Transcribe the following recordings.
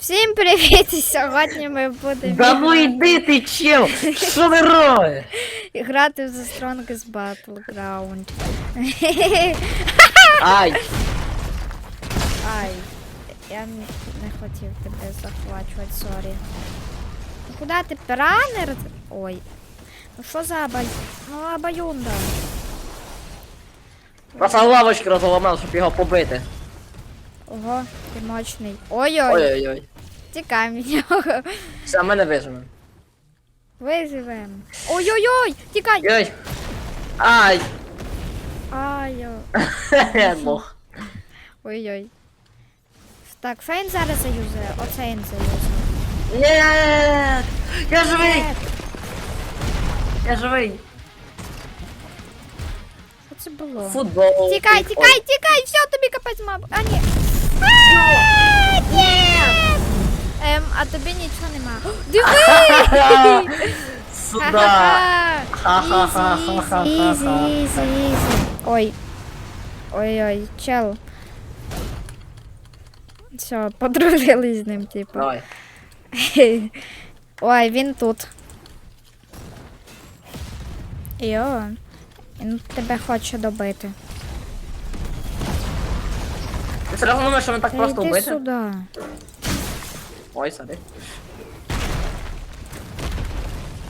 Всім привіт! І сьогодні ми будемо Да ну йди ти, чел! Що ти робиш? грати в The Strongest Battleground. Ай! Ай, я не хотів тебе захвачувати, сорі. Ну куди ти піранер? Ой. Ну що за абай... Ну абаюнда. Просто лавочки розламав, щоб його побити. Ого, ти мощний. Ой-ой, Ой-ой-ой. тікай від нього. Все, мене виживе. Виживемо. Ой-ой-ой, тікай. Ой. Ай! Ай-ой. Я лох. Ой-ой. Так, Фейн зараз заюзає. Він заюзає. Ні! Я живий! Я живий! Що це було? Футбол. Тікай, тікай, тікай, все, тобі капець, маб. А, ні. Ем, а тобі нічого нема. Диви! Сюда! Ізі, ізі, ізі, ізі. Ой. Ой-ой, чел. Все, подружились з ним, типу. Давай. Ой, він тут. Йо. Він тебе хоче добити. Серйозно думаєш, що мене так Та просто йди вбити? сюди. Ой, сади.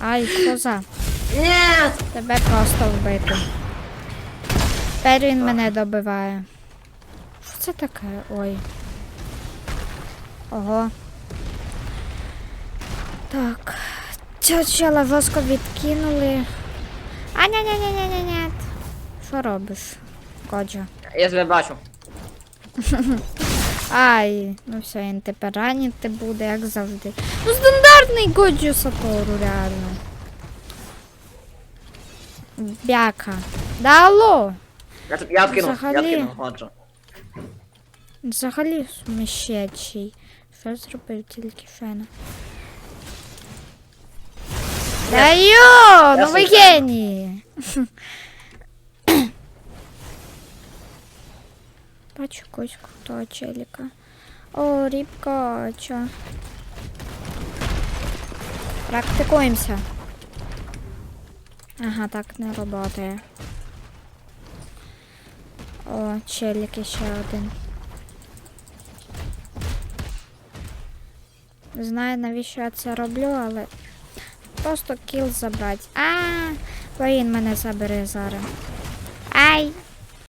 Ай, коза. Ні! Тебе просто вбити. Тепер він мене добиває. Що це таке? Ой. Ого. Так. Цього чела жорстко відкинули. А ня ня ня ня ня ня Що робиш, Коджо? Я тебе бачу. Ай, ну все, він тепер ранити буде, як завжди. Ну стандартний Годжо Сатору, реально. Бяка. Да алло! Я, тут- я откинув, я Взагалі. откинув, ладно. Взагалі суміщечий. Що зробив тільки фена? Да йо, ну ви генії. Бачу якогось крутого челіка. О, рібка, чо? Практикуємося. Ага, так не працює. О, челік ще один. Знаю, навіщо я це роблю, але просто кіл забрати. А, бо він мене забере зараз. Ай!